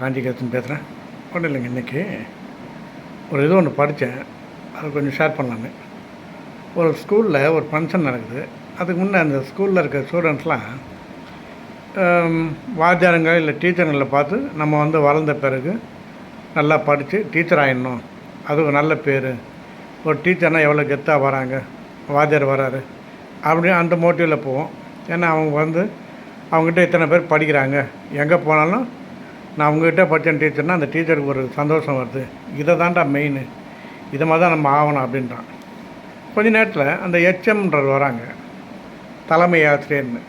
காஞ்சிகேசன் பேசுகிறேன். ஒன்றும் இல்லைங்க இன்றைக்கி ஒரு இது ஒன்று படித்தேன். அது கொஞ்சம் ஷேர் பண்ணலாமே. ஒரு ஸ்கூலில் ஒரு ஃபங்க்ஷன் நடக்குது. அதுக்கு முன்னே அந்த ஸ்கூலில் இருக்க ஸ்டூடெண்ட்ஸ்லாம் வாத்தியாரங்கள் இல்லை டீச்சருங்களை பார்த்து நம்ம வந்து வளர்ந்த பிறகு நல்லா படித்து டீச்சர் ஆகிடணும் அது ஒரு நல்ல பேர். ஒரு டீச்சர்னால் எவ்வளோ கெத்தாக வராங்க? வாத்தியார் வராரு. அப்படின்னு அந்த மோட்டிவில் போவோம். ஏன்னா அவங்க வந்து அவங்ககிட்ட இத்தனை பேர் படிக்கிறாங்க. எங்கே போனாலும் நான் உங்ககிட்ட படித்தேன் டீச்சர்னால் அந்த டீச்சருக்கு ஒரு சந்தோஷம் வருது. இதை தான்டா மெயின் இதை மாதிரி தான் நம்ம ஆகணும் அப்படின்றான். கொஞ்ச நேரத்தில் அந்த ஹெச்எம்ன்றது வராங்க. தலைமை ஆசிரியர்னு.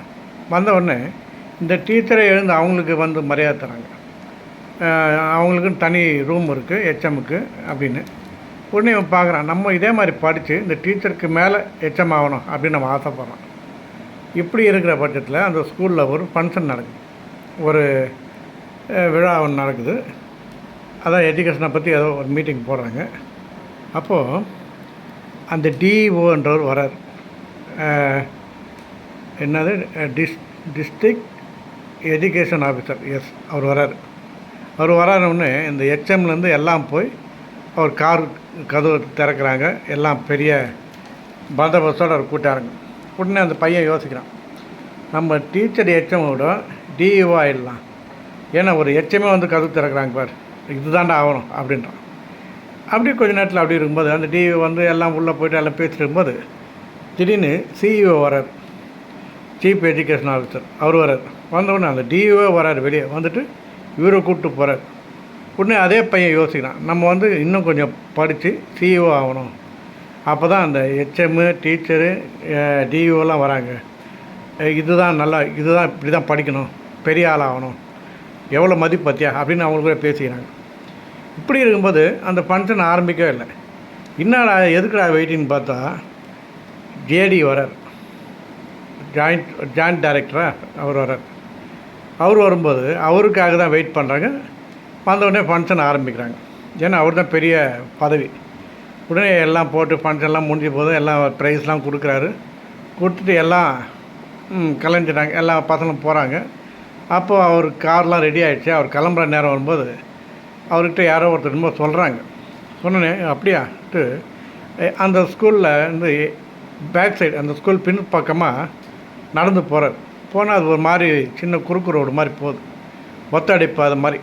வந்த உடனே இந்த டீச்சரை எழுந்து அவங்களுக்கு வந்து மரியாதை தராங்க. அவங்களுக்குன்னு தனி ரூம் இருக்குது ஹெச்எம்முக்கு அப்படின்னு. உடனே இவன் பார்க்குறான் நம்ம இதே மாதிரி படித்து இந்த டீச்சருக்கு மேலே ஹெச்எம் ஆகணும் அப்படின்னு நம்ம ஆசைப்பட்றோம். இப்படி இருக்கிற பட்சத்தில் அந்த ஸ்கூலில் ஒரு ஃபங்க்ஷன் நடக்கும் ஒரு விழா ஒன்று நடக்குது. அதான் எஜுகேஷனை பற்றி ஏதோ ஒரு மீட்டிங் போடுறாங்க. அப்போது அந்த டிஓன்றவர் வரார் என்னது? Dis district education officer yes அவர் வரார் அவர் வராருன்னு இந்த ஹெச்எம்லேருந்து எல்லாம் போய் அவர் கார் கதவு திறக்கிறாங்க. எல்லாம் பெரிய பந்தோபஸ்தோடு அவர் கூட்டாருங்க உடனே அந்த பையன் யோசிக்கிறான். நம்ம டீச்சர் ஹெச்எம் விட டிஇஓ ஆகிடலாம் ஏன்னா ஒரு ஹெச்எம்மே வந்து கதவு திறக்கிறாங்க பார். இதுதான்டா ஆகணும் அப்படின்றான். அப்படியே கொஞ்ச நேரத்தில் அப்படி இருக்கும்போது அந்த டிவி வந்து எல்லாம் உள்ளே போயிட்டு எல்லாம் பேசிட்டு இருக்கும்போது திடீர்னு சிஇஓ வரார் சீஃப் எஜுகேஷன் ஆஃபீஸர் அவர் வரார் வந்தவுடனே அந்த டிஇஓ வரார் வெளியே. வந்துட்டு இவரை கூப்பிட்டு போகிறார் உடனே அதே பையன் யோசிக்கிறான். நம்ம வந்து இன்னும் கொஞ்சம் படித்து சிஇஓ ஆகணும். அப்போ தான் அந்த ஹெச்எம்மு டீச்சரு டிஇஓலாம் வராங்க. இதுதான் நல்லா இதுதான் இப்படி தான் படிக்கணும். பெரிய ஆள் ஆகணும். எவ்வளோ மதிப்பு பற்றியா அப்படின்னு கூட பேசிக்கிறாங்க. இப்படி இருக்கும்போது அந்த ஃபங்க்ஷன் ஆரம்பிக்கவே இல்லை. என்னடா எதுக்குடா வெயிட்டின்னு பார்த்தா ஜேடி வரார் ஜாயிண்ட் ஜாயிண்ட் டைரக்டராக அவர் வரார் அவர் வரும்போது அவருக்காக தான் வெயிட் பண்ணுறாங்க வந்தவுடனே ஃபங்க்ஷன் ஆரம்பிக்கிறாங்க. ஏன்னா அவர் தான் பெரிய பதவி. உடனே எல்லாம் போட்டு ஃபங்க்ஷன்லாம் முடிஞ்ச போதும் எல்லாம் ப்ரைஸ்லாம் கொடுக்குறாரு. கொடுத்துட்டு எல்லாம் ம், கிளம்பிட்டாங்க. எல்லா பசங்களும் போகிறாங்க அப்போது அவர் கார்லாம் ரெடி ஆகிடுச்சு அவர் கிளம்புற நேரம் வரும்போது அவர்கிட்ட யாரோ ஒருத்தர் ரொம்ப சொல்கிறாங்க சொன்னேன் அப்படியாட்டு அந்த ஸ்கூலில் வந்து பேக் சைடு அந்த ஸ்கூல் பின் பக்கமாக நடந்து போகிறார் போனால் அது ஒரு மாதிரி சின்ன குறுக்கு ரோடு மாதிரி போகுது. ஒத்தடைப்பு அது மாதிரி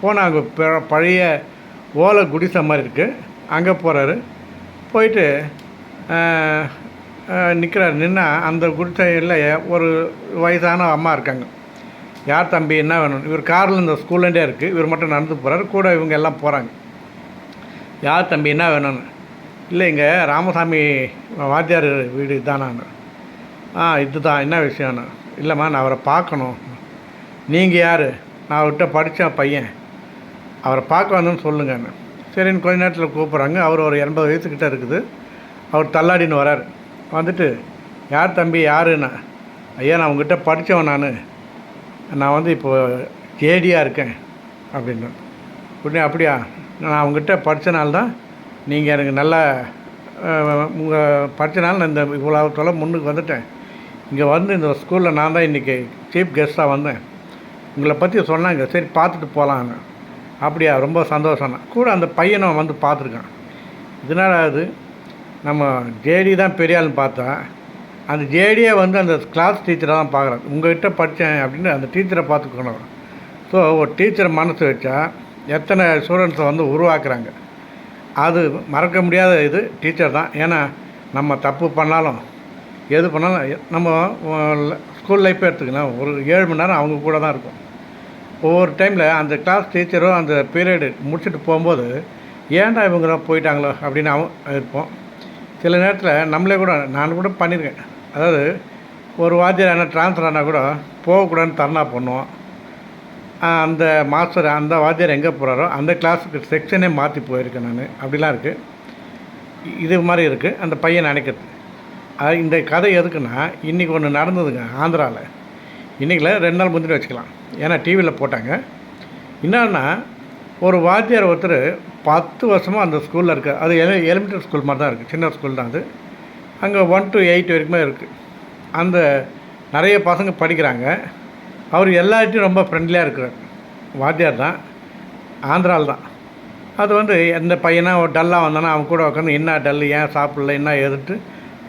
போனால் அங்கே ப- பழைய ஓலை குடிசை மாதிரி இருக்குது அங்கே போகிறாரு போயிட்டு நிற்கிறார் நின்னா அந்த குடிசையில் ஒரு வயசான அம்மா இருக்காங்க. யார் தம்பி என்ன வேணும்? இவர் காரில் இந்த ஸ்கூல்லேருந்தே இருக்குது இவர் மட்டும் நடந்து போகிறாரு கூட இவங்க எல்லாம் போகிறாங்க யார் தம்பி என்ன வேணும்னு? இல்லை இங்கே ராமசாமி வாத்தியார் வீடு இதானான்னு. ஆ இதுதான். என்ன விஷயம்னு? இல்லைம்மா நான் அவரை பார்க்கணும். நீங்கள் யார்? நான் அவர்கிட்ட படித்த பையன். அவரை பார்க்க வந்தோன்னு சொல்லுங்கன்னு. சரின்னு கொஞ்ச நேரத்தில் கூப்பிட்றாங்க. அவர் ஒரு எண்பது வயசுக்கிட்ட இருக்குது. அவர் தள்ளாடின்னு வரார். வந்துட்டு யார் தம்பி யாருன்னா? ஐயா நான் உங்ககிட்ட படித்தவன் நான். நான் வந்து இப்போ ஜேடியாக இருக்கேன் அப்படின்னு. உடனே அப்படியா? நான் அவங்ககிட்ட படித்தனால தான் நீங்கள் எனக்கு நல்லா உங்கள் படித்தனால நான் இந்த இவ்வளோ தொலை முன்னுக்கு வந்துட்டேன். இங்கே வந்து இந்த ஸ்கூலில் நான் தான் இன்றைக்கி சீஃப் கெஸ்ட்டாக வந்தேன். உங்களை பற்றி சொன்னாங்க. சரி பார்த்துட்டு போகலான்னு அப்படியா? ரொம்ப சந்தோஷம். கூட அந்த பையனை வந்து பார்த்துருக்கான். இதனால் அது நம்ம ஜேடி தான் பெரியாள்னு பார்த்தா அந்த ஜேடியை வந்து அந்த கிளாஸ் டீச்சரை தான் பார்க்குறேன் உங்கள்கிட்ட படித்தேன் அப்படின்னு அந்த டீச்சரை பார்த்துக்கணும். ஸோ ஒரு டீச்சரை மனசு வச்சா எத்தனை ஸ்டூடெண்ட்ஸை வந்து உருவாக்குறாங்க. அது மறக்க முடியாத இது டீச்சர் தான். ஏன்னா நம்ம தப்பு பண்ணாலும் எது பண்ணாலும் நம்ம ஸ்கூல் லைஃப்பே எடுத்துக்கலாம் ஒரு ஏழு மணி நேரம் அவங்க கூட தான் இருக்கும். ஒவ்வொரு டைமில் அந்த கிளாஸ் டீச்சரும் அந்த பீரியடு முடிச்சுட்டு போகும்போது ஏன்டா இவங்க போயிட்டாங்களோ? அப்படின்னு அவன் இருப்போம். சில நேரத்தில் நம்மளே கூட நான் கூட பண்ணியிருக்கேன் அதாவது ஒரு வாத்தியார் என்ன ட்ரான்ஸ்ஃபர் ஆனால் கூட போகக்கூடாதுன்னு தர்ணா பண்ணுவோம் அந்த மாஸ்டர் அந்த வாத்தியார் எங்கே போகிறாரோ அந்த கிளாஸுக்கு செக்ஷனே மாற்றி போயிருக்கேன் நான். அப்படிலாம் இருக்குது இது மாதிரி இருக்குது அந்த பையன் நினைக்கிறது. அது இந்த கதை எதுக்குன்னா இன்றைக்கி ஒன்று நடந்ததுங்க ஆந்திராவில் இன்றைக்கில் ரெண்டு நாள் முந்திரி வச்சுக்கலாம். ஏன்னா டிவியில் போட்டாங்க. என்னன்னா ஒரு வாத்தியார் ஒருத்தர் பத்து வருஷமாக அந்த ஸ்கூலில் இருக்குது அது எலி எலிமெண்ட்ரி ஸ்கூல் மாதிரி தான் இருக்குது சின்ன ஸ்கூல் தான் அது. அங்கே ஒன் டு எயிட் வரைக்குமே இருக்குது அந்த நிறைய பசங்க படிக்கிறாங்க. அவர் எல்லார்ட்டையும் ரொம்ப ஃப்ரெண்ட்லியாக இருக்கிறார். வாத்தியார் தான். ஆந்திராவில் தான். அது வந்து எந்த பையனாக ஒரு டல்லாக வந்தானா அவன் கூட உட்காந்து என்ன டல்லு ஏன் சாப்பிடல என்ன எதிர்த்து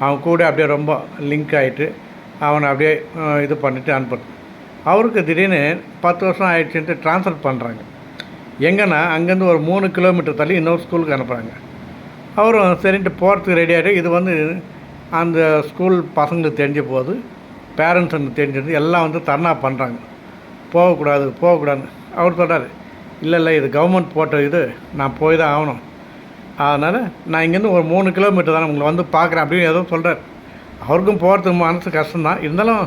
அவன் கூட அப்படியே ரொம்ப லிங்க் ஆகிட்டு அவனை அப்படியே இது பண்ணிவிட்டு அனுப்புறது. அவருக்கு திடீர்னு பத்து வருஷம் ஆயிடுச்சுன்ட்டு ட்ரான்ஸ்ஃபர் பண்ணுறாங்க எங்கன்னா அங்கேருந்து ஒரு மூணு கிலோமீட்டர் தள்ளி இன்னொரு ஸ்கூலுக்கு அனுப்புகிறாங்க அவரும் சரின்ட்டு போகிறதுக்கு ரெடி ஆகிட்டு இது வந்து அந்த ஸ்கூல் பசங்களுக்கு தெரிஞ்ச போது பேரண்ட்ஸ் வந்து தெரிஞ்சிருந்து எல்லாம் வந்து தர்ணா பண்ணுறாங்க போகக்கூடாது போகக்கூடாதுன்னு. அவர் சொல்கிறாரு இல்லை இல்லை இது கவர்மெண்ட் போட்ட இது நான் போய் தான் ஆகணும். அதனால் நான் இங்கேருந்து ஒரு மூணு கிலோமீட்டர் தானே உங்களை வந்து பார்க்குறேன் அப்படின்னு ஏதோ சொல்கிறார் அவருக்கும் போகிறதுக்கு மனசு கஷ்டம்தான். இருந்தாலும்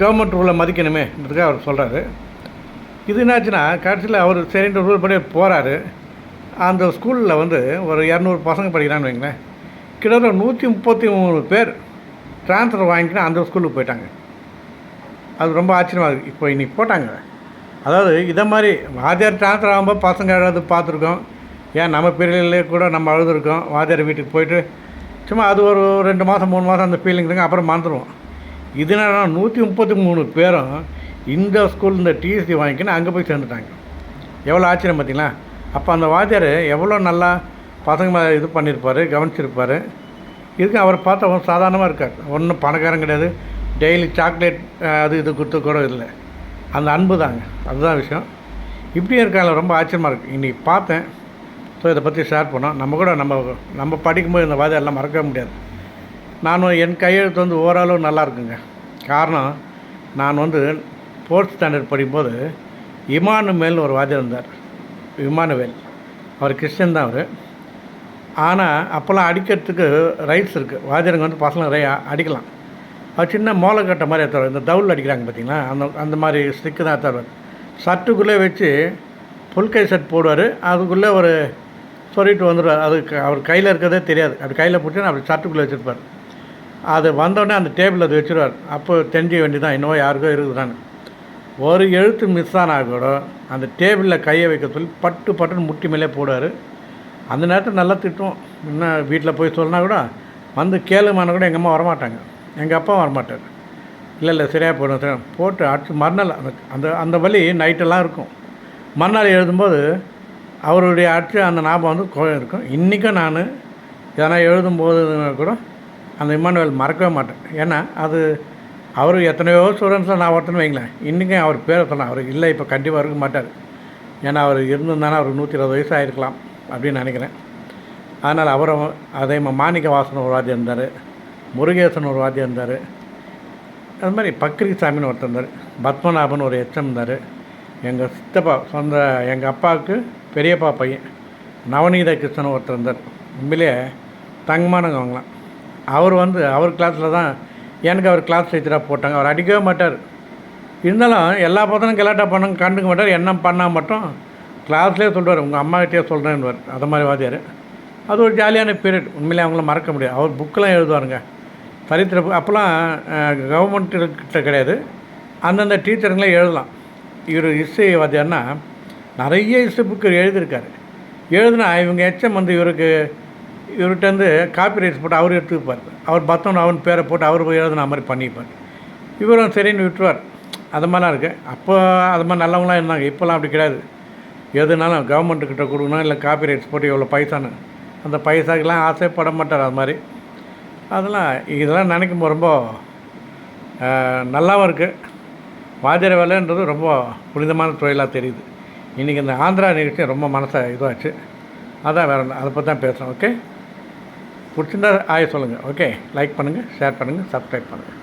கவர்மெண்ட் ரூலை மதிக்கணுமேன்றதுக்காக அவர் சொல்கிறாரு இது என்னாச்சுன்னா கடைசியில் அவர் சரின்ற ரூல் படி போகிறாரு அந்த ஸ்கூலில் வந்து ஒரு இரநூறு பசங்க படிக்கிறான்னு வைங்களேன். கிட்டத்தட்ட நூற்றி முப்பத்தி மூணு பேர் டிரான்ஸ்ஃபர் வாங்கிக்கினா அந்த ஸ்கூலுக்கு போயிட்டாங்க. அது ரொம்ப ஆச்சரியமாக இருக்குது இப்போ இன்றைக்கி போட்டாங்க. அதாவது இதை மாதிரி வாத்தியார் டிரான்ஸ்ஃபர் ஆகும்போது பசங்க அழுது பார்த்துருக்கோம். ஏன் நம்ம பிள்ளைகளே கூட நம்ம அழுதுருக்கோம். வாத்தியார் வீட்டுக்கு போயிட்டு சும்மா அது ஒரு ரெண்டு மாதம் மூணு மாதம் அந்த ஃபீலிங் இருக்குங்க அப்புறம் மறந்துடுவோம். இதனால நூற்றி முப்பத்தி மூணு பேரும் இந்த ஸ்கூல் இந்த டிசி வாங்கிக்கின்னு அங்கே போய் சேர்ந்துட்டாங்க. எவ்வளோ ஆச்சரியம் பார்த்தீங்களா? அப்போ அந்த வாத்தியார் எவ்வளோ நல்லா பசங்க மேலே இது பண்ணியிருப்பார் கவனிச்சிருப்பார். இதுக்கு அவரை பார்த்தா அவன் சாதாரணமாக இருக்கார். ஒன்றும் பணக்காரன் கிடையாது. டெய்லி சாக்லேட் அது இது கொடுத்து கூட இல்லை. அந்த அன்பு தாங்க. அதுதான் விஷயம். இப்படியும் இருக்காங்க. ரொம்ப ஆச்சரியமாக இருக்குது இன்றைக்கி பார்த்தேன். ஸோ இதை பற்றி ஷேர் பண்ணோம். நம்ம கூட நம்ம நம்ம படிக்கும்போது இந்த எல்லாம் மறக்கவே முடியாது. நான் என் கையெழுத்து வந்து ஓரளவு நல்லா இருக்குங்க. காரணம் நான் வந்து ஃபோர்த் ஸ்டாண்டர்ட் படிக்கும்போது இமானுவேல்னு ஒரு வாதியம் இருந்தார். இமானுவேல். அவர் கிறிஸ்டின் தான் அவர். ஆனால் அப்போல்லாம் அடிக்கிறதுக்கு ரைட்ஸ் இருக்குது வாத்தியாருங்க வந்து பசங்க ரை அடிக்கலாம். அது சின்ன மோளக்கட்டை மாதிரி எடுத்துருவார் இந்த தவுல் அடிக்கிறாங்க பார்த்தீங்களா? அந்த அந்த மாதிரி ஸ்டிக்கு தான் எடுத்துருவார் சட்டுக்குள்ளே வச்சு புல்கை செட் போடுவார். அதுக்குள்ளே ஒரு சொல்லிட்டு வந்துடுவார். அது அவர் கையில் இருக்கிறதே தெரியாது. அப்படி கையில் பிடிச்சி அப்படி சட்டுக்குள்ளே வச்சுருப்பார். அது வந்தோடனே அந்த டேபிள் அது வச்சுருவார். அப்போ தெரிஞ்ச வேண்டியதான் இன்னும் யாருக்கோ இருக்குதான்னு. ஒரு எழுத்து மிஸ் ஆனால் கூட அந்த டேபிளில் கையை வைக்க சொல்லி பட்டு பட்டுன்னு முட்டி மேலே போடுவார். அந்த நேரத்தில் நல்லா திட்டுவோம் இன்னும் வீட்டில் போய் சொன்னால் கூட வந்து கேளுமான கூட எங்கள் அம்மா வரமாட்டாங்க. எங்கள் அப்பா வரமாட்டார். இல்லை இல்லை சரியாக போயிடும் சரி போட்டு அடிச்சு மறுநாள் அந்த அந்த அந்த வழி நைட்டெல்லாம் இருக்கும். மறுநாள் எழுதும்போது அவருடைய அடிச்சு அந்த ஞாபகம் வந்து கோ- இருக்கும். இன்றைக்கும் நான் எதனா எழுதும்போது கூட அந்த இம்மானுவேல் மறக்கவே மாட்டேன். ஏன்னா அது அவர் எத்தனையோ ஸ்டூடெண்ட்ஸில் நான் ஒருத்தனை வைங்களேன். இன்றைக்கும் அவர் பேரை சொன்னேன். அவருக்கு இல்லை இப்போ கண்டிப்பாக இருக்க மாட்டார். ஏன்னா அவர் இருந்திருந்தானே அவருக்கு நூற்றி இருபது வயசு இருக்கலாம் அப்படின்னு நினைக்கிறேன். அதனால் அவரும் அதே மாதிரி மாணிக்க வாசன் ஒரு வாத்தியம் இருந்தார் முருகேசன் ஒரு வாத்தியம் இருந்தார் அது மாதிரி பக்ரி சாமின்னு ஒருத்தர் இருந்தார் பத்மநாபன் ஒரு எச்சம் இருந்தார் எங்கள் சித்தப்பா சொந்த எங்கள் அப்பாவுக்கு பெரியப்பா பையன் நவநீத கிருஷ்ணன் ஒருத்தர் இருந்தார். உண்மையிலேயே தங்கமானவங்க அவங்களாம். அவர் வந்து அவர் கிளாஸில் தான் எனக்கு அவர் கிளாஸ் டீச்சராக போட்டாங்க. அவர் அடிக்கவே மாட்டார். இருந்தாலும் எல்லா பசங்களும் கலாட்டா பண்ண கண்டுக்க மாட்டார். என்ன பண்ணால் மட்டும் கிளாஸ்லேயே சொல்லுவார் உங்கள் அம்மாகிட்டே சொல்கிறேன்னு அது மாதிரி வாத்தியார். அது ஒரு ஜாலியான பீரியட் உண்மையிலே அவங்கள மறக்க முடியாது. அவர் புக்கெலாம் எழுதுவாருங்க. சரித்திர அப்போல்லாம் கவர்மெண்ட்டுக்கிட்ட கிடையாது. அந்தந்த டீச்சருங்களே எழுதலாம். இவர் இசை வாத்தியார்னா நிறைய இசை புக்கு எழுதியிருக்காரு. எழுதுனா இவங்க எச்சம் வந்து இவருக்கு இவர்கிட்டருந்து காப்பி ரைட்ஸ் போட்டு அவர் எடுத்துப்பார். அவர் பத்தவன் அவன் பேரை போட்டு அவர் போய் எழுதுன மாதிரி பண்ணிப்பார். இவரும் சரின்னு விட்டுருவார். அது மாதிரிலாம் இருக்குது அப்போ அது மாதிரி நல்லவங்களாம் இருந்தாங்க. இப்போலாம் அப்படி கிடையாது. எதுனாலும் கவர்மெண்ட்டுக்கிட்ட கொடுக்கணும் இல்லை காப்பி ரைட்ஸ் போட்டு எவ்வளோ பைசான்னு. அந்த பைசாக்கெல்லாம் ஆசைப்பட மாட்டார் அது மாதிரி. அதெல்லாம் இதெல்லாம் நினைக்கும் போது ரொம்ப நல்லாவும் இருக்குது வாத்தியார் வேலைன்றது ரொம்ப புனிதமான தொழிலாக தெரியுது. இன்றைக்கி இந்த ஆந்திரா நிகழ்ச்சி ரொம்ப மனசை இதுவாச்சு. அதான் வேறு அதை பற்றி தான் பேசுகிறோம் ஓகே பிடிச்சிருந்தா ஆய சொல்லுங்கள் ஓகே லைக் பண்ணுங்கள் ஷேர் பண்ணுங்கள் சப்ஸ்கிரைப் பண்ணுங்கள்